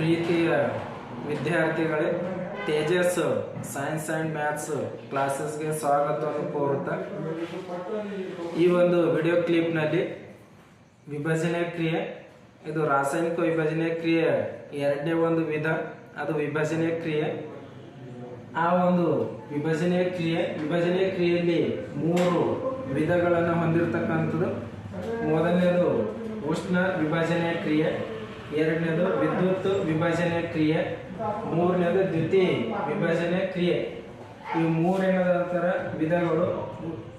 ಪ್ರೀತಿಯ ವಿದ್ಯಾರ್ಥಿಗಳೇ, Tejas, science and maths ಕ್ಲಾಸಸ್ಗೆ ಸ್ವಾಗತವನ್ನು ಕೋರುತ್ತಾ, ಈ ಒಂದು ವಿಡಿಯೋ ಕ್ಲಿಪ್ನಲ್ಲಿ ವಿಭಜನೆ ಕ್ರಿಯೆ, ಇದು ರಾಸಾಯನಿಕ ವಿಭಜನೆ ಕ್ರಿಯೆ ಎರಡನೇ ಒಂದು ವಿಧ, ಅದು ವಿಭಜನೆ ಕ್ರಿಯೆ. ಆ ಒಂದು ವಿಭಜನೆ ಕ್ರಿಯೆ, ವಿಭಜನೆ ಕ್ರಿಯೆಯಲ್ಲಿ ಮೂರು ವಿಧಗಳನ್ನು ಹೊಂದಿರತಕ್ಕಂಥದ್ದು. ಮೊದಲನೇದು ಉಷ್ಣ ವಿಭಜನೆ ಕ್ರಿಯೆ. ಎರಡನೇದು ವಿದ್ಯುತ್ ವಿಭಜನೆ ಕ್ರಿಯೆ. ಮೂರನೇದು ದ್ವಿತೀಯ ವಿಭಜನೆ ಕ್ರಿಯೆ. ಈ ಮೂರೇನದಂತರ ವಿಧಗಳು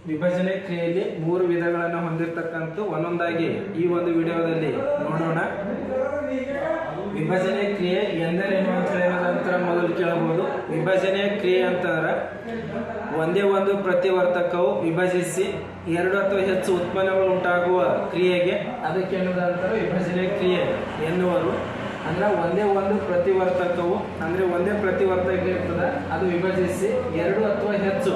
ವಿಭಜನೆ ಕ್ರಿಯೆಯಲ್ಲಿ ಮೂರು ವಿಧಗಳನ್ನು ಹೊಂದಿರತಕ್ಕಂಥ ಒಂದೊಂದಾಗಿ ಈ ಒಂದು ವಿಡಿಯೋದಲ್ಲಿ ನೋಡೋಣ. ವಿಭಜನೆ ಕ್ರಿಯೆ ಎಂದರೇನು ಅಂತ ಹೇಳೋದಂತರ ಮೊದಲು ಕೇಳಬಹುದು. ವಿಭಜನೆ ಕ್ರಿಯೆ ಅಂತಂದ್ರೆ ಒಂದೇ ಒಂದು ಪ್ರತಿವರ್ತಕವು ವಿಭಜಿಸಿ ಎರಡು ಅಥವಾ ಹೆಚ್ಚು ಉತ್ಪನ್ನಗಳು ಉಂಟಾಗುವ ಕ್ರಿಯೆಗೆ ಅದಕ್ಕೆ ಅನ್ನೋದಂತಾರೆ ವಿಭಜನೆ ಅಂದ್ರೆ ಒಂದೇ ಒಂದು ಪ್ರತಿವರ್ತಕವು, ಅಂದ್ರೆ ಒಂದೇ ಪ್ರತಿವರ್ತಕ ಇರ್ತದೆ. ಅದು ವಿಭಜಿಸಿ ಎರಡು ಅಥವಾ ಹೆಚ್ಚು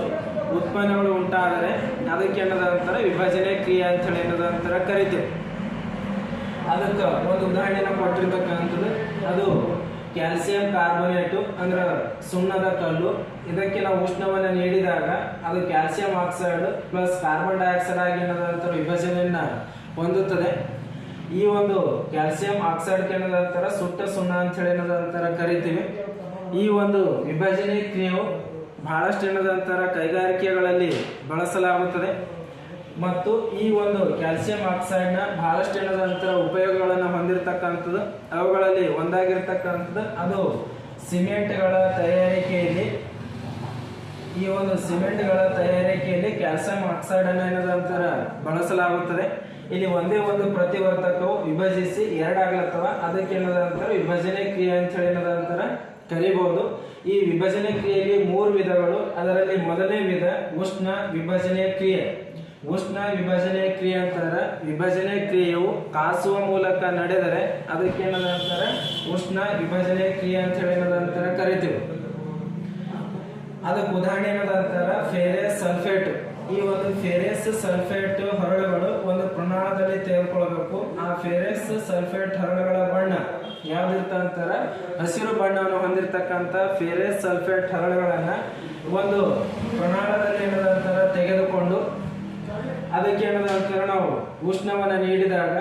ಉತ್ಪನ್ನಗಳು ಉಂಟಾದರೆ ಅದಕ್ಕೆ ಅನ್ನೋದಂತಾರೆ ವಿಭಜನೆ ಕ್ರಿಯೆ ಅಂತ ಹೇಳಿ ಅನ್ನೋದಂತರ ಕರಿತೀವಿ. ಅದಕ್ಕೆ ಒಂದು ಉದಾಹರಣೆನ ಕೊಟ್ಟಿರ್ತಕ್ಕಂಥದ್ದು, ಅದು ಕ್ಯಾಲ್ಸಿಯಂ ಕಾರ್ಬೋನೇಟು ಅಂದ್ರೆ ಸುಣ್ಣದ ಕಲ್ಲು. ಇದಕ್ಕೆ ನಾವು ಉಷ್ಣವನ್ನು ನೀಡಿದಾಗ ಅದು calcium oxide plus carbon dioxide ಆಗಿ ಏನದಂತರ ವಿಭಜನೆಯನ್ನ ಹೊಂದುತ್ತದೆ. ಈ ಒಂದು ಕ್ಯಾಲ್ಸಿಯಂ ಆಕ್ಸೈಡ್ ಏನದಂತರ ಸುಟ್ಟ ಸುಣ್ಣ ಅಂತ ಹೇಳಿ ಏನದಂತರ ಕರಿತೀವಿ. ಈ ಒಂದು ವಿಭಜನೆ ಕ್ರಿಯೆಯು ಬಹಳಷ್ಟು ಏನದಂತರ ಕೈಗಾರಿಕೆಗಳಲ್ಲಿ ಬಳಸಲಾಗುತ್ತದೆ. ಮತ್ತು ಈ ಒಂದು ಕ್ಯಾಲ್ಸಿಯಂ ಆಕ್ಸೈಡ್ನ ಬಹಳಷ್ಟು ಏನದಂತರ ಉಪಯೋಗಗಳನ್ನು ಹೊಂದಿರತಕ್ಕಂಥದ್ದು, ಅವುಗಳಲ್ಲಿ ಒಂದಾಗಿರ್ತಕ್ಕಂಥದ್ದು, ಅದು ಸಿಮೆಂಟ್ಗಳ ತಯಾರಿಕೆಯಲ್ಲಿ, ಈ ಒಂದು ಸಿಮೆಂಟ್ಗಳ ತಯಾರಿಕೆಯಲ್ಲಿ ಕ್ಯಾಲ್ಸಿಯಂ ಆಕ್ಸೈಡ್ ಅನ್ನು ಏನದಂತರ ಬಳಸಲಾಗುತ್ತದೆ. ಇಲ್ಲಿ ಒಂದೇ ಒಂದು ಪ್ರತಿವರ್ತಕವು ವಿಭಜಿಸಿ ಎರಡಾಗ್ಲತ್ತವ? ಅದಕ್ಕೆ ಏನದಂತರ ವಿಭಜನೆ ಕ್ರಿಯೆ ಅಂತ ಹೇಳಿ ಏನದಂತರ ಕರಿಬಹುದು ಈ ವಿಭಜನೆ ಕ್ರಿಯೆಯಲ್ಲಿ ಮೂರು ವಿಧಗಳು. ಅದರಲ್ಲಿ ಮೊದಲನೇ ವಿಧ ಉಷ್ಣ ವಿಭಜನೆ ಕ್ರಿಯೆ. ಉಷ್ಣ ವಿಭಜನೆ ಕ್ರಿಯೆ ಅಂತಾರೆ. ವಿಭಜನೆ ಕ್ರಿಯೆಯು ಕಾಸುವ ಮೂಲಕ ನಡೆದರೆ ಅದಕ್ಕೆ ಏನದಂತಾರೆ ಉಷ್ಣ ವಿಭಜನೆ ಕ್ರಿಯೆ ಅಂತ ಹೇಳಿ ಏನದಂತಾರೆ ಕರಿತೀವಿ. ಅದಕ್ಕೆ ಉದಾಹರಣೆ ಏನದಂತಾರ ಫೇರೆ ಸಲ್ಫೇಟ್. ಈ ಒಂದು ಫೆರೆಸ್ ಸಲ್ಫೇಟ್ ಹರಳುಗಳು ಒಂದು ಪ್ರಮಾಣದಲ್ಲಿ ತೆಗೆದುಕೊಳ್ಬೇಕು ಆ ಫೆರೆಸ್ ಸಲ್ಫೇಟ್ ಹರಳುಗಳ ಬಣ್ಣ ಯಾವ್ದಿರ್ತಂತಾರ ಹಸಿರು ಬಣ್ಣವನ್ನು ಹೊಂದಿರತಕ್ಕಂತ ಫೆರೆಸ್ ಸಲ್ಫೇಟ್ ಹರಳುಗಳನ್ನ ಒಂದು ಪ್ರಮಾಣದಲ್ಲಿ ಏನದಂತಾರ ತೆಗೆದುಕೊಂಡು ಅದಕ್ಕೆ ಏನದಂತಾರ ನಾವು ಉಷ್ಣವನ್ನು ನೀಡಿದಾಗ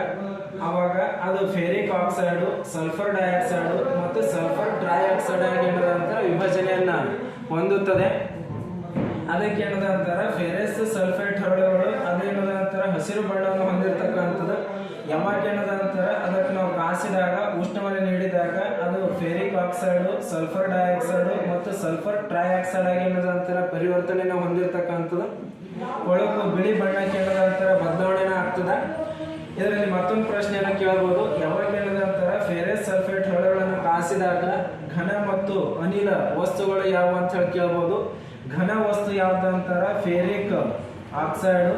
ಅವಾಗ ಅದು ಫೆರಿಕ್ ಆಕ್ಸೈಡು ಸಲ್ಫರ್ ಡೈಆಕ್ಸೈಡು ಮತ್ತು ಸಲ್ಫರ್ ಟ್ರೈಆಕ್ಸೈಡ್ ಆಗಿ ಏನದಂತಾರ ವಿಭಜನೆಯನ್ನು ಹೊಂದುತ್ತದೆ. ಅದಕ್ಕೆ ಅಂತಾರ? ಫೆರಸ್ ಸಲ್ಫೇಟ್ ಹರಳುಗಳು ಅದೇನದಂತಾರ ಹಸಿರು ಬಣ್ಣವನ್ನು ಹೊಂದಿರತಕ್ಕಂಥದ್ದು ಯಾವಾಗ ಏನದಂತಾರ ಅದಕ್ಕೆ ನಾವು ಕಾಸಿದಾಗ, ಉಷ್ಣವನ್ನು ನೀಡಿದಾಗ, ಅದು ಫೆರಿಕ್ ಆಕ್ಸೈಡ್ ಸಲ್ಫರ್ ಡೈಆಕ್ಸೈಡ್ ಮತ್ತು ಸಲ್ಫರ್ ಟ್ರೈಆಕ್ಸೈಡ್ ಆಗಿ ಏನದಂತಾರ ಪರಿವರ್ತನೆಯನ್ನು ಹೊಂದಿರತಕ್ಕಂಥದ್ದು. ಒಳಗು ಬಿಳಿ ಬಣ್ಣಕ್ಕೆ ಏನದಂತಾರ ಬದಲಾವಣೆನ ಆಗ್ತದೆ. ಇದರಲ್ಲಿ ಮತ್ತೊಂದು ಪ್ರಶ್ನೆಯನ್ನು ಕೇಳಬಹುದು ಯಾವಾಗ ಏನದಂತಾರ ಫೆರಸ್ ಸಲ್ಫೇಟ್ ಹರಳುಗಳನ್ನು ಕಾಸಿದಾಗ ಘನ ಮತ್ತು ಅನಿಲ ವಸ್ತುಗಳು ಯಾವುವು ಅಂತ ಹೇಳಿ ಕೇಳ್ಬೋದು. ಘನ ವಸ್ತು ಯಾವ್ದು ಅಂತಾರ? ಫೆರಿಕ್ ಆಕ್ಸೈಡ್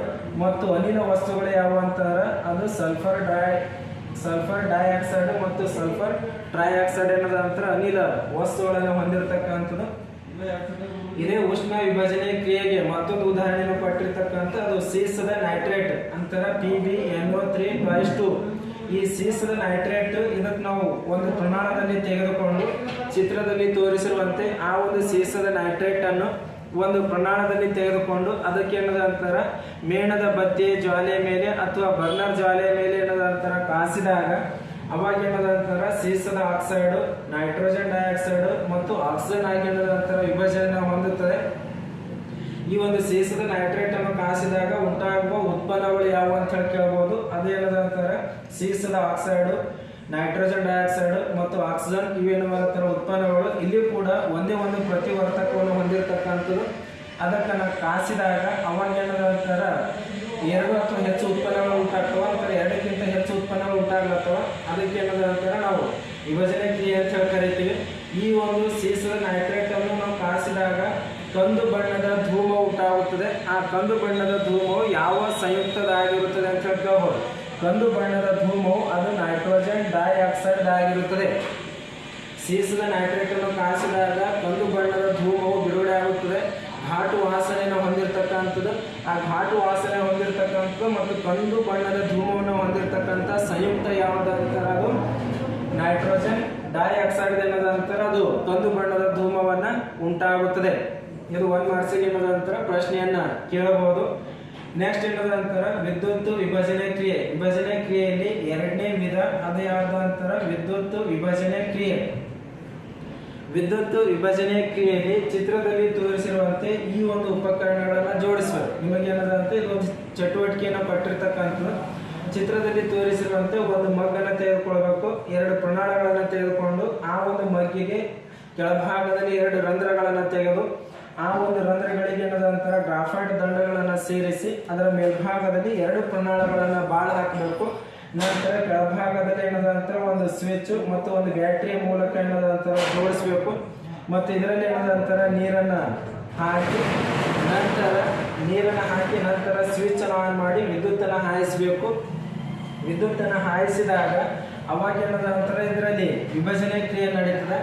ಮತ್ತು ಅನಿಲ ವಸ್ತುಗಳು ಯಾವ ಅಂತಾರ? ಅದು ಸಲ್ಫರ್ ಡೈ ಸಲ್ಫರ್ ಡೈಆಕ್ಸೈಡ್ ಮತ್ತು ಸಲ್ಫರ್ ಟ್ರೈಆಕ್ಸೈಡ್ ಏನದ ನಂತರ ಅನಿಲ ವಸ್ತುಗಳನ್ನು ಹೊಂದಿರತಕ್ಕಂಥದ್ದು. ಇದೇ ಉಷ್ಣ ವಿಭಜನೆ ಕ್ರಿಯೆಗೆ ಮತ್ತೊಂದು ಉದಾಹರಣೆಯನ್ನು ಕೊಟ್ಟಿರ್ತಕ್ಕಂಥ ಅದು ಸೀಸದ ನೈಟ್ರೇಟ್ ಅಂತಾರ. P B N O three twice two ಈ ಸೀಸದ ನೈಟ್ರೇಟ್ ಇದಕ್ಕೆ ನಾವು ಒಂದು ಪ್ರಮಾಣದಲ್ಲಿ ತೆಗೆದುಕೊಂಡು ಚಿತ್ರದಲ್ಲಿ ತೋರಿಸಿರುವಂತೆ ಆ ಒಂದು ಸೀಸದ ನೈಟ್ರೇಟ್ ಅನ್ನು ಒಂದು ಪ್ರಮಾಣದಲ್ಲಿ ತೆಗೆದುಕೊಂಡು ಅದಕ್ಕೆ ಏನದ ಮೇಣದ ಬತ್ತಿ ಜ್ವಾಲೆ ಮೇಲೆ ಅಥವಾ ಬರ್ನರ್ ಜ್ವಾಲೆ ಮೇಲೆ ಏನದ ಕಾಸಿದಾಗ, ಅವಾಗ ಏನದ ಅಂತಾರ ಸೀಸದ ಆಕ್ಸೈಡ್, ನೈಟ್ರೋಜನ್ ಡೈಆಕ್ಸೈಡ್ ಮತ್ತು ಆಕ್ಸಿಜನ್ ಆಗಿ ಏನದ ಅಂತಾರ ವಿಭಜನೆ ಹೊಂದುತ್ತದೆ. ಈ ಒಂದು ಸೀಸದ ನೈಟ್ರೇಟ್ ಅನ್ನು ಕಾಸಿದಾಗ ಉಂಟಾಗುವ ಉತ್ಪನ್ನಗಳು ಯಾವುವು ಅಂತ ಹೇಳಿ ಕೇಳ್ಬೋದು. ಅದೇನದ ಅಂತಾರೆ ಸೀಸದ ಆಕ್ಸೈಡ್ ನೈಟ್ರೋಜನ್ ಡೈಆಕ್ಸೈಡ್ ಮತ್ತು ಆಕ್ಸಿಜನ್ ಇವೇನು ಉತ್ಪನ್ನಗಳು ಇಲ್ಲಿ ಕೂಡ ಒಂದೇ ಒಂದು ಪ್ರತಿವರ್ತಕವನ್ನು ಹೊಂದಿರತಕ್ಕಂಥದ್ದು. ಅದಕ್ಕೆ ನಾವು ಕಾಸಿದಾಗ ಅವಾಗ ಏನದ ಅಂತಾರ ಎರಡು ಅಥವಾ ಹೆಚ್ಚು ಉತ್ಪನ್ನಗಳು ಉಂಟಾಗ್ತವ ಅಥವಾ ಎರಡಕ್ಕಿಂತ ಹೆಚ್ಚು ಉತ್ಪನ್ನಗಳು ಉಂಟಾಗ್ಲತ್ತವ. ಅದಕ್ಕೆ ಏನಾದಂತರ ನಾವು ವಿಭಜನೆ ಕ್ರಿಯೆ ಅಂತ ಹೇಳಿ ಕರಿತೀವಿ. ಈ ಒಂದು ಸೀಸದ ನೈಟ್ರೇಟ್ ಅನ್ನು ನಾವು ಕಾಸಿದಾಗ ಕಂದು ಬಣ್ಣದ ಧೂಮ ಉಂಟಾಗುತ್ತದೆ. ಆ ಕಂದು ಬಣ್ಣದ ಧೂಮವು ಯಾವ ಸಂಯುಕ್ತದಾಗಿರುತ್ತದೆ ಅಂತ ಹೇಳ್ಕೋಬಹುದು ಕಂದು ಬಣ್ಣದ ಧೂಮವು ಅದು ನೈಟ್ರೋಜನ್ ಡೈಆಕ್ಸೈಡ್ ಆಗಿರುತ್ತದೆ. ಸೀಸದ ನೈಟ್ರೇಟ್ ಅನ್ನು ಕಾಸಿದಾಗ ಕಂದು ಬಣ್ಣದ ಧೂಮವು ಬಿಡುಗಡೆ ಆಗುತ್ತದೆ. ಘಾಟು ವಾಸನೆಯನ್ನು ಹೊಂದಿರತಕ್ಕಂಥದ್ದು. ಆ ಘಾಟು ವಾಸನೆ ಹೊಂದಿರತಕ್ಕಂಥದ್ದು ಮತ್ತು ಕಂದು ಬಣ್ಣದ ಧೂಮವನ್ನು ಹೊಂದಿರತಕ್ಕಂಥ ಸಂಯುಕ್ತ ಯಾವುದು ಅದು ನೈಟ್ರೋಜನ್ ಡೈಆಕ್ಸೈಡ್ ಏನದ ನಂತರ ಅದು ಕಂದು ಬಣ್ಣದ ಧೂಮವನ್ನು ಉಂಟಾಗುತ್ತದೆ. ಇದು ಒಂದು ಮಾರ್ಸಿಗೆ ನಂತರ ಪ್ರಶ್ನೆಯನ್ನ ಕೇಳಬಹುದು. ನೆಕ್ಸ್ಟ್ ನಂತರ ವಿದ್ಯುತ್ ವಿಭಜನೆ ಕ್ರಿಯೆ. ವಿಭಜನೆ ಕ್ರಿಯೆಯಲ್ಲಿ ಎರಡನೇ ವಿಧ ಅದು ಯಾವ್ದು ಅಂತಾರ ವಿದ್ಯುತ್ ವಿಭಜನೆ ಕ್ರಿಯೆ. ವಿದ್ಯುತ್ ವಿಭಜನೆ ಕ್ರಿಯೆಯಲ್ಲಿ ಚಿತ್ರದಲ್ಲಿ ತೋರಿಸಿರುವಂತೆ ಈ ಒಂದು ಉಪಕರಣಗಳನ್ನ ಜೋಡಿಸಬೇಕು ನಿಮಗೆ ಏನದಂತೆ ಇದೊಂದು ಚಟುವಟಿಕೆಯನ್ನು ಪಟ್ಟಿರ್ತಕ್ಕಂಥದ್ದು ಚಿತ್ರದಲ್ಲಿ ತೋರಿಸಿರುವಂತೆ ಒಂದು ಮಗ್ಗನ್ನು ತೆಗೆದುಕೊಳ್ಬೇಕು. ಎರಡು ಪ್ರಣಾಳಗಳನ್ನು ತೆಗೆದುಕೊಂಡು ಆ ಒಂದು ಮಗ್ಗಿಗೆ ಕೆಳಭಾಗದಲ್ಲಿ ಎರಡು ರಂಧ್ರಗಳನ್ನು ತೆಗೆದು ಆ ಒಂದು ರಂಧ್ರಗಳಿಗೆ ಏನದಂತರ ಗ್ರಾಫೈಟ್ ದಂಡಗಳನ್ನು ಸೇರಿಸಿ ಅದರ ಮೇಲ್ಭಾಗದಲ್ಲಿ ಎರಡು ಪ್ರಣಾಳಗಳನ್ನು ಬಾಳ ಹಾಕಬೇಕು. ನಂತರ ಕೆಳಭಾಗದಲ್ಲಿ ಏನದಂತರ ಒಂದು ಸ್ವಿಚ್ ಮತ್ತು ಒಂದು ಬ್ಯಾಟ್ರಿಯ ಮೂಲಕ ಏನದಂತರ ಜೋಡಿಸಬೇಕು. ಮತ್ತು ಇದರಲ್ಲಿ ಏನದಂತರ ನೀರನ್ನ ಹಾಕಿ ನಂತರ ನೀರನ್ನು ಹಾಕಿ ನಂತರ ಸ್ವಿಚ್ ಅನ್ನು ಆನ್ ಮಾಡಿ ವಿದ್ಯುತ್ತನ್ನು ಹಾಯಿಸಬೇಕು. ವಿದ್ಯುತ್ತನ್ನು ಹಾಯಿಸಿದಾಗ ಅವಾಗ ಏನದ ನಂತರ ಇದರಲ್ಲಿ ವಿಭಜನೆ ಕ್ರಿಯೆ ನಡೀತದೆ.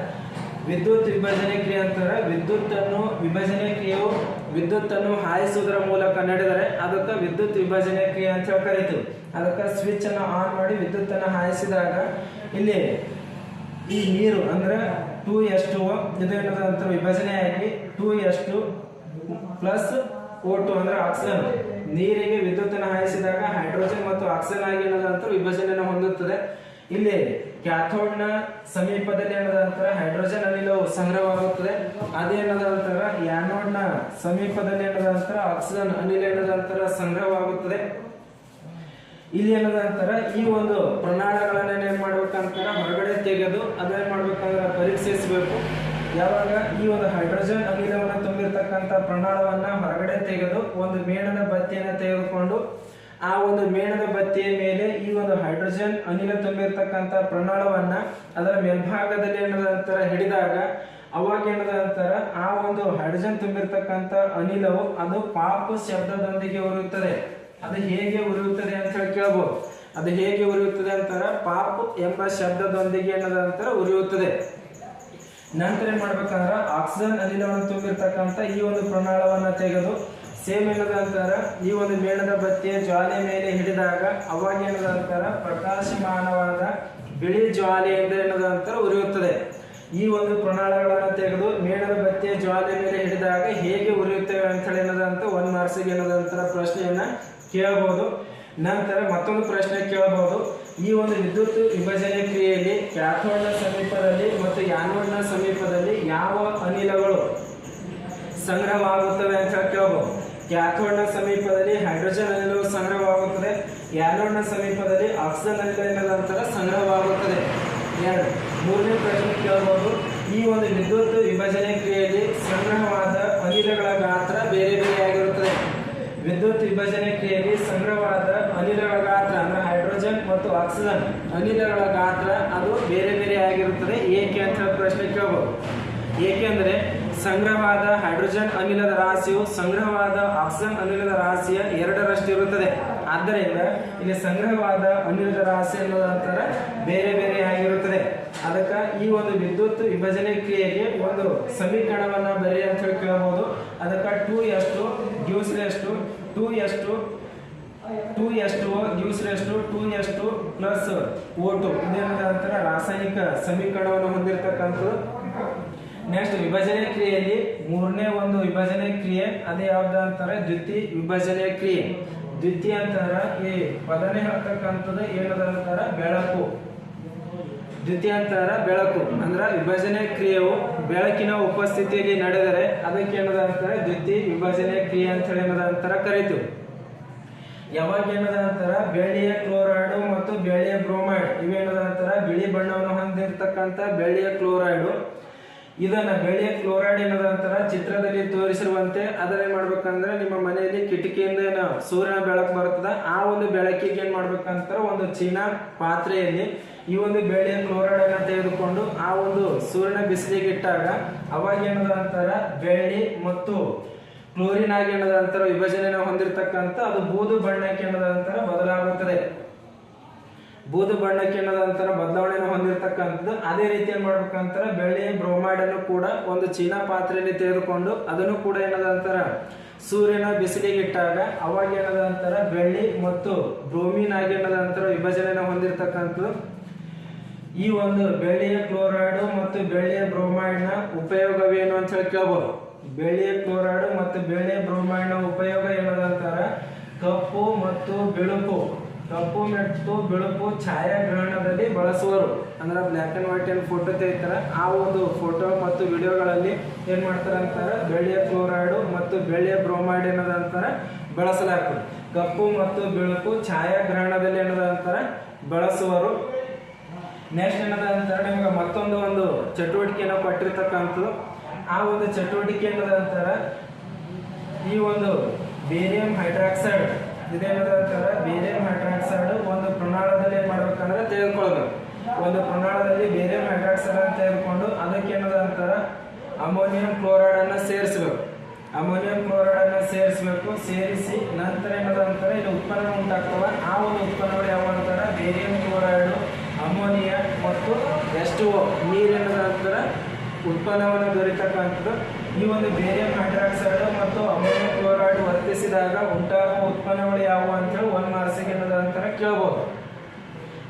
ವಿದ್ಯುತ್ ವಿಭಜನೆ ಕ್ರಿಯೆ ಅಂತಾರೆ. ವಿದ್ಯುತ್ತನ್ನು ವಿಭಜನೆ ಕ್ರಿಯೆಯು ವಿದ್ಯುತ್ತನ್ನು ಹಾಯಿಸುವುದರ ಮೂಲಕ ನಡೆದರೆ ಅದಕ್ಕೆ ವಿದ್ಯುತ್ ವಿಭಜನೆ ಕ್ರಿಯೆ ಅಂತ ಹೇಳಿ ಕರಿತೀವಿ. ಅದಕ್ಕೆ ಸ್ವಿಚ್ ಅನ್ನು ಆನ್ ಮಾಡಿ ವಿದ್ಯುತ್ತನ್ನು ಹಾಯಿಸಿದಾಗ ಇಲ್ಲಿ ಈ ನೀರು ಅಂದ್ರೆ ಟೂ ಎಸ್ ಟು ಇದು ವಿಭಜನೆ ಆಗಿ two S two plus O two ಅಂದ್ರೆ ಆಕ್ಸಿಜನ್ ನೀರಿಗೆ ವಿದ್ಯುತ್ತನ್ನು ಹಾಯಿಸಿದಾಗ ಹೈಡ್ರೋಜನ್ ಮತ್ತು ಆಕ್ಸಿಜನ್ ಆಗಿ ಏನದ ವಿಭಜನೆಯನ್ನು ಹೊಂದುತ್ತದೆ. ಇಲ್ಲಿ ಕ್ಯಾಥೋಡ್ನ ಸಮೀಪದಲ್ಲಿ ಏನದ ನಂತರ ಹೈಡ್ರೋಜನ್ ಅನಿಲವು ಸಂಗ್ರಹವಾಗುತ್ತದೆ. ಅದೇನದ ಅಂತಾರ ಯಾನೋಡ್ನ ಸಮೀಪದಲ್ಲಿ ಏನದ ಅಂತಾರ ಆಕ್ಸಿಜನ್ ಅನಿಲ ಏನದ ಅಂತಾರ ಸಂಗ್ರಹವಾಗುತ್ತದೆ. ಇಲ್ಲಿ ಏನದ ಅಂತಾರ ಈ ಒಂದು ಪ್ರಣಾಳಗಳನ್ನ ಏನ್ ಮಾಡ್ಬೇಕಂತಾರ ಹೊರಗಡೆ ತೆಗೆದು ಅದೇನ್ ಮಾಡ್ಬೇಕಂದ್ರೆ ಪರೀಕ್ಷಿಸಬೇಕು ಯಾವಾಗ ಈ ಒಂದು ಹೈಡ್ರೋಜನ್ ಅನಿಲವನ್ನು ತುಂಬಿರ್ತಕ್ಕಂಥ ಪ್ರಣಾಳವನ್ನ ಹೊರಗಡೆ ತೆಗೆದು ಒಂದು ಮೇಣದ ಬತ್ತಿಯನ್ನು ತೆಗೆದುಕೊಂಡು ಆ ಒಂದು ಮೇಣದ ಬತ್ತಿಯ ಮೇಲೆ ಈ ಒಂದು ಹೈಡ್ರೋಜನ್ ಅನಿಲ ತುಂಬಿರ್ತಕ್ಕಂಥ ಪ್ರಣಾಳವನ್ನ ಅದರ ಮೇಲ್ಭಾಗದಲ್ಲಿ ಏನದ ನಂತರ ಹಿಡಿದಾಗ, ಅವಾಗ ಏನದ ನಂತರ ಆ ಒಂದು ಹೈಡ್ರೋಜನ್ ತುಂಬಿರ್ತಕ್ಕಂಥ ಅನಿಲವು ಅದು ಪಾಪ ಶಬ್ದದೊಂದಿಗೆ ಉರಿಯುತ್ತದೆ. ಅದು ಹೇಗೆ ಉರಿಯುತ್ತದೆ ಅಂತ ಹೇಳಿ ಕೇಳ್ಬೋದು. ಅದು ಹೇಗೆ ಉರಿಯುತ್ತದೆ ಅಂತಾರ ಪಾಪ್ ಎಂಬ ಶಬ್ದದೊಂದಿಗೆ ಏನದ ಅಂತಾರ ಉರಿಯುತ್ತದೆ. ನಂತರ ಏನ್ ಮಾಡ್ಬೇಕಂದ್ರ, ಆಕ್ಸಿಜನ್ ಅನಿಲವನ್ನು ತುಂಬಿರ್ತಕ್ಕಂಥ ಈ ಒಂದು ಪ್ರಣಾಳವನ್ನ ತೆಗೆದು ಸೇಮ್ ಏನದ ಅಂತಾರ? ಈ ಒಂದು ಮೇಣದ ಬತ್ತಿಯ ಜ್ವಾಲೆ ಮೇಲೆ ಹಿಡಿದಾಗ ಅವಾಗ ಏನದ ಅಂತಾರ? ಪ್ರಕಾಶಮಾನವಾದ ಬಿಳಿ ಜ್ವಾಲೆಯಿಂದ ಏನದ ಅಂತಾರ? ಉರಿಯುತ್ತದೆ. ಈ ಒಂದು ಪ್ರಣಾಳಗಳನ್ನು ತೆಗೆದು ಮೇಣದ ಬತ್ತಿಯ ಜ್ವಾಲೆ ಮೇಲೆ ಹಿಡಿದಾಗ ಹೇಗೆ ಉರಿಯುತ್ತೇವೆ ಅಂತ ಹೇಳಿ ಏನದಂತ ಒಂದು ಮಾರ್ಸಿಗೆ ಏನದಂತರ ಪ್ರಶ್ನೆಯನ್ನ ಕೇಳಬಹುದು ನಂತರ ಮತ್ತೊಂದು ಪ್ರಶ್ನೆ ಕೇಳಬಹುದು ಈ ಒಂದು ವಿದ್ಯುತ್ ವಿಭಜನೆ ಕ್ರಿಯೆಯಲ್ಲಿ ಕ್ಯಾಥೋಡ್ನ ಸಮೀಪದಲ್ಲಿ ಮತ್ತು ಯಾನೋಡ್ನ ಸಮೀಪದಲ್ಲಿ ಯಾವ ಅನಿಲಗಳು ಸಂಗ್ರಹವಾಗುತ್ತವೆ ಅಂತ ಹೇಳಿ ಕೇಳಬಹುದು ಕ್ಯಾಥೋಡ್ನ ಸಮೀಪದಲ್ಲಿ ಹೈಡ್ರೋಜನ್ ಅನಿಲವು ಸಂಗ್ರಹವಾಗುತ್ತದೆ. ಯಾನೋಡ್ನ ಸಮೀಪದಲ್ಲಿ ಆಕ್ಸಿಜನ್ ಅನಿಲ ನಂತರ ಸಂಗ್ರಹವಾಗುತ್ತದೆ. ಎರಡು, ಮೂರನೇ ಪ್ರಶ್ನೆ ಕೇಳಬಹುದು ಈ ಒಂದು ವಿದ್ಯುತ್ ವಿಭಜನೆ ಕ್ರಿಯೆಯಲ್ಲಿ ಸಂಗ್ರಹವಾದ ಅನಿಲಗಳ ಗಾತ್ರ ಬೇರೆ ಬೇರೆ ಆಗಿರುತ್ತದೆ. ವಿದ್ಯುತ್ ವಿಭಜನೆ ಕ್ರಿಯೆಯಲ್ಲಿ ಸಂಗ್ರಹವಾದ ಅನಿಲಗಳ ಗಾತ್ರ ಅಂದ್ರೆ ಹೈಡ್ರೋಜನ್ ಮತ್ತು ಆಕ್ಸಿಜನ್ ಅನಿಲಗಳ ಗಾತ್ರ ಅದು ಬೇರೆ ಬೇರೆ ಆಗಿರುತ್ತದೆ. ಏಕೆ ಅಂತ ಪ್ರಶ್ನೆ ಕೇಳಬಹುದು ಏಕೆಂದರೆ ಸಂಗ್ರಹವಾದ ಹೈಡ್ರೋಜನ್ ಅನಿಲದ ರಾಶಿಯು ಸಂಗ್ರಹವಾದ ಆಕ್ಸಿಜನ್ ಅನಿಲದ ರಾಶಿಯ ಎರಡರಷ್ಟು ಇರುತ್ತದೆ ಆದ್ದರಿಂದ ಇಲ್ಲಿ ಸಂಗ್ರಹವಾದ ಅನಿಲದ ರಾಶಿ ಅನ್ನೋದಂತರ ಬೇರೆ ಬೇರೆ ಆಗಿರುತ್ತದೆ. ಅದಕ್ಕೆ ಈ ಒಂದು ವಿದ್ಯುತ್ ವಿಭಜನೆ ಕ್ರಿಯೆಗೆ ಒಂದು ಸಮೀಕರಣವನ್ನ ಬರೆಯ ಅಂತ ಹೇಳಿ ಕೇಳಬಹುದು ಅದಕ್ಕೆ ಟೂ ಎಷ್ಟು ಗಿವ್ಸ್ ಎಷ್ಟು ಟೂ ಎಷ್ಟು ಟೂ ಎಷ್ಟು ಗಿವ್ಸ್ ಎಷ್ಟು ಟೂ ಎಷ್ಟು ಪ್ಲಸ್ ಓ ಟು. ಇದೇನದ ರಾಸಾಯನಿಕ ಸಮೀಕರಣವನ್ನು ಹೊಂದಿರತಕ್ಕಂಥದ್ದು. ನೆಕ್ಸ್ಟ್ ವಿಭಜನೆ ಕ್ರಿಯೆಯಲ್ಲಿ ಮೂರನೇ ಒಂದು ವಿಭಜನೆ ಕ್ರಿಯೆ, ಅದೇ ಯಾವ್ದು ಅಂತಾರೆ? ದ್ವಿತೀಯ ವಿಭಜನೆ ಕ್ರಿಯೆ. ದ್ವಿತೀಯ ಅಂತಾರ ಈ ಪದನೆ ಹೇಳ್ತಕ್ಕಂಥದ್ದು ಏನದ ಅಂತಾರ? ಬೆಳಕು. ದ್ವಿತೀಯಾಂತರ ಬೆಳಕು. ಅಂದ್ರ ವಿಭಜನೆ ಕ್ರಿಯೆಯು ಬೆಳಕಿನ ಉಪಸ್ಥಿತಿಯಲ್ಲಿ ನಡೆದರೆ ಅದಕ್ಕೆ ಏನದ ಅಂತಾರೆ? ದ್ವಿತೀಯ ವಿಭಜನೆ ಕ್ರಿಯೆ ಅಂತ ಹೇಳಿ ಏನದ ಅಂತಾರ ಕರೀತು ಯಾವಾಗ ಏನದ ಅಂತಾರ? ಬೆಳ್ಳಿಯ ಕ್ಲೋರೈಡ್ ಮತ್ತು ಬೆಳ್ಳಿಯ ಬ್ರೋಮೈಡ್. ಇವೇನದ ಅಂತಾರ? ಬಿಳಿ ಬಣ್ಣವನ್ನು ಹೊಂದಿರತಕ್ಕಂತ ಬೆಳ್ಳಿಯ ಕ್ಲೋರೈಡ್. ಇದನ್ನ ಬೆಳೆ ಕ್ಲೋರೈಡ್ ಏನದ ಅಂತಾರ ಚಿತ್ರದಲ್ಲಿ ತೋರಿಸಿರುವಂತೆ ಅದನ್ನ ಮಾಡ್ಬೇಕಂದ್ರೆ ನಿಮ್ಮ ಮನೆಯಲ್ಲಿ ಕಿಟಕಿಯಿಂದ ಏನು ಸೂರ್ಯನ ಬೆಳಕು ಬರ್ತದ ಆ ಒಂದು ಬೆಳಕಿಗೆ ಏನ್ ಮಾಡ್ಬೇಕಂತಾರ ಒಂದು ಚೀನಾ ಪಾತ್ರೆಯಲ್ಲಿ ಈ ಒಂದು ಬೆಳೆಯ ಕ್ಲೋರೈಡ್ ಅನ್ನ ತೆಗೆದುಕೊಂಡು ಆ ಒಂದು ಸೂರ್ಯನ ಬಿಸಿಲಿಗೆ ಇಟ್ಟಾಗ ಅವಾಗ ಏನದ ಅಂತಾರ ಬೆಳ್ಳಿ ಮತ್ತು ಕ್ಲೋರಿನ್ ಆಗಿ ಏನದ ಅಂತಾರ ವಿಭಜನೆ ಹೊಂದಿರತಕ್ಕಂತ ಅದು ಬೂದು ಬಣ್ಣಕ್ಕೆ ಏನದ ಅಂತಾರ ಬದಲಾಗುತ್ತದೆ. ಬೂದು ಬಣ್ಣಕ್ಕೆ ಏನದ ಅಂತಾರ ಬದಲಾವಣೆಯನ್ನು ಹೊಂದಿರತಕ್ಕಂಥದ್ದು, ಅದೇ ರೀತಿ ಏನ್ ಮಾಡ್ಬೇಕಂತಾರೆ ಬೆಳ್ಳಿಯ ಬ್ರೋಮೈಡ್ ಅನ್ನು ಕೂಡ ಒಂದು ಚೀನಾ ಪಾತ್ರೆಯಲ್ಲಿ ತೆಗೆದುಕೊಂಡು ಅದನ್ನು ಕೂಡ ಏನದ ಅಂತಾರ ಸೂರ್ಯನ ಬಿಸಿಲಿಗೆ ಇಟ್ಟಾಗ ಅವಾಗ ಏನದ ಅಂತಾರ ಬೆಳ್ಳಿ ಮತ್ತು ಬ್ರೋಮಿನ್ ಆಗಿ ಏನದ ಅಂತಾರ ವಿಭಜನೆಯನ್ನು ಹೊಂದಿರತಕ್ಕಂಥದ್ದು. ಈ ಒಂದು ಬೆಳ್ಳಿಯ ಕ್ಲೋರೈಡ್ ಮತ್ತು ಬೆಳ್ಳಿಯ ಬ್ರೋಮೈಡ್ನ ಉಪಯೋಗವೇನು ಅಂತ ಹೇಳಿ ಕೇಳ್ಬೋದು. ಬೆಳ್ಳಿಯ ಕ್ಲೋರೈಡ್ ಮತ್ತು ಬೆಳ್ಳಿಯ ಬ್ರೋಮೈಡ್ನ ಉಪಯೋಗ ಏನದಂತಾರ ಕಪ್ಪು ಮತ್ತು ಬಿಳುಪು. ಕಪ್ಪು ಮತ್ತು ಬೆಳಕು ಛಾಯಾಗ್ರಹಣದಲ್ಲಿ ಬಳಸುವರು. ಅಂದ್ರೆ ಬ್ಲ್ಯಾಕ್ ಅಂಡ್ ವೈಟ್ ಏನು ಫೋಟೋ ತೆಗಿತಾರೆ. ಆ ಒಂದು ಫೋಟೋ ಮತ್ತು ವಿಡಿಯೋಗಳಲ್ಲಿ ಏನು ಮಾಡ್ತಾರೆ ಅಂತಾರೆ? ಬೆಳ್ಳಿಯ ಕ್ಲೋರೈಡ್ ಮತ್ತು ಬೆಳ್ಳಿಯ ಬ್ರೋಮೈಡ್ ಏನದಂತಾರೆ ಬಳಸಲಾಗ್ತದೆ. ಕಪ್ಪು ಮತ್ತು ಬೆಳಕು ಛಾಯಾಗ್ರಹಣದಲ್ಲಿ ಏನದಂತಾರೆ ಬಳಸುವರು. ನೆಕ್ಸ್ಟ್ ಏನದ ಅಂತಾರೆ, ನಿಮ್ಗೆ ಮತ್ತೊಂದು ಒಂದು ಚಟುವಟಿಕೆಯನ್ನು ಕೊಟ್ಟಿರ್ತಕ್ಕಂಥದ್ದು. ಆ ಒಂದು ಚಟುವಟಿಕೆ ಏನದ ಅಂತಾರೆ, ಈ ಒಂದು ಬೇರಿಯಂ ಹೈಡ್ರಾಕ್ಸೈಡ್ ಇದೇನದ ಅಂತಾರೆ ಬೇರೆ ಹೈಡ್ರಾಕ್ಸೈಡ್ ಒಂದು ಪ್ರಣಾಳದಲ್ಲಿ ಏನ್ ಮಾಡ್ಬೇಕಂದ್ರೆ ತೆಗೆದುಕೊಳ್ಬೇಕು ಒಂದು ಪ್ರಣಾಳದಲ್ಲಿ ಬೇರೆ ಹೈಡ್ರಾಕ್ಸೈಡ್ ಅಂತ ತೆಗೆದುಕೊಂಡು ಅದಕ್ಕೆ ಅಂತಾರೆ? ಅಮೋನಿಯಂ ಕ್ಲೋರೈಡ್ ಅನ್ನ ಸೇರಿಸಬೇಕು. ಅಮೋನಿಯಂ ಕ್ಲೋರೈಡ್ ಅನ್ನ ಸೇರಿಸಬೇಕು, ಸೇರಿಸಿ ನಂತರ ಏನದ ಅಂತಾರೆ? ಇಲ್ಲಿ ಉತ್ಪನ್ನ ಉಂಟಾಗ್ತವೆ. ಆ ಒಂದು ಉತ್ಪನ್ನಗಳು ಯಾವ ಅಂತಾರೆ? ಬೇರಿಯಂ ಕ್ಲೋರೈಡ್, ಅಮೋನಿಯಾ ಮತ್ತು ಎಷ್ಟು ನೀರೇನದ ಅಂತಾರೆ? ಉತ್ಪನ್ನವನ್ನು ದೊರೆತಕ್ಕಂಥದ್ದು ಈ ಒಂದು ಬೇರಿಯಂ ಹೈಡ್ರಾಕ್ಸೈಡ್ ಮತ್ತು ಅಮೋನಿಯಂ ಕ್ಲೋರೈಡ್ ವರ್ತಿಸಿದಾಗ ಉಂಟಾಗುವ ಉತ್ಪನ್ನಗಳು ಯಾವುವು ಅಂತೇಳಿ ಒಂದು ಮಾರ್ಸಿಗೆ ಏನದ ಅಂತಾರೆ ಕೇಳ್ಬೋದು.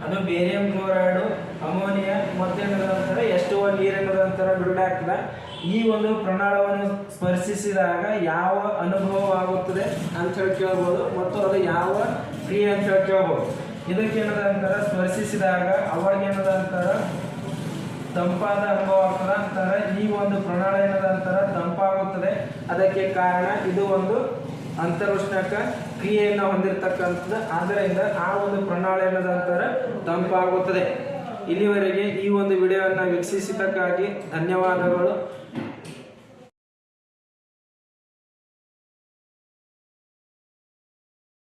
ಅದು ಬೇರಿಯಂ ಕ್ಲೋರೈಡ್, ಅಮೋನಿಯಾ ಮತ್ತೇನದ ಅಂತಾರೆ ಎಷ್ಟು ನೀರೇನದ ಅಂತಾರೆ ಬಿಡುಗಡೆ ಆಗ್ತದೆ. ಈ ಒಂದು ಪ್ರಣಾಳವನ್ನು ಸ್ಪರ್ಶಿಸಿದಾಗ ಯಾವ ಅನುಭವವಾಗುತ್ತದೆ ಅಂತ ಹೇಳಿ ಕೇಳ್ಬೋದು ಮತ್ತು ಅದು ಯಾವ ಕ್ರಿಯೆ ಅಂತ ಹೇಳಿ ಕೇಳ್ಬೋದು. ಇದಕ್ಕೆ ಏನದ ಅಂತಾರೆ ಸ್ಪರ್ಶಿಸಿದಾಗ ಅವಾಗ ಏನದ ಅಂತಾರೆ ತಂಪಾದ ಅನುಭವ ಆಗ್ತದೆ ಅಂತಾರೆ ಈ ಒಂದು ಪ್ರಣಾಳ ಏನದ ಅಂತಾರೆ ಅದಕ್ಕೆ ಕಾರಣ ಇದು ಒಂದು ಅಂತರುಷ್ಣಕ ಕ್ರಿಯೆಯನ್ನು ಹೊಂದಿರತಕ್ಕಂಥದ್ದು. ಆದ್ದರಿಂದ ಆ ಒಂದು ಪ್ರಣಾಳ ಅಂತರ ಅಂತಾರೆ ತಂಪಾಗುತ್ತದೆ. ಇಲ್ಲಿವರೆಗೆ ಈ ಒಂದು ವಿಡಿಯೋವನ್ನು ವೀಕ್ಷಿಸಿದ್ದಕ್ಕಾಗಿ ಧನ್ಯವಾದಗಳು.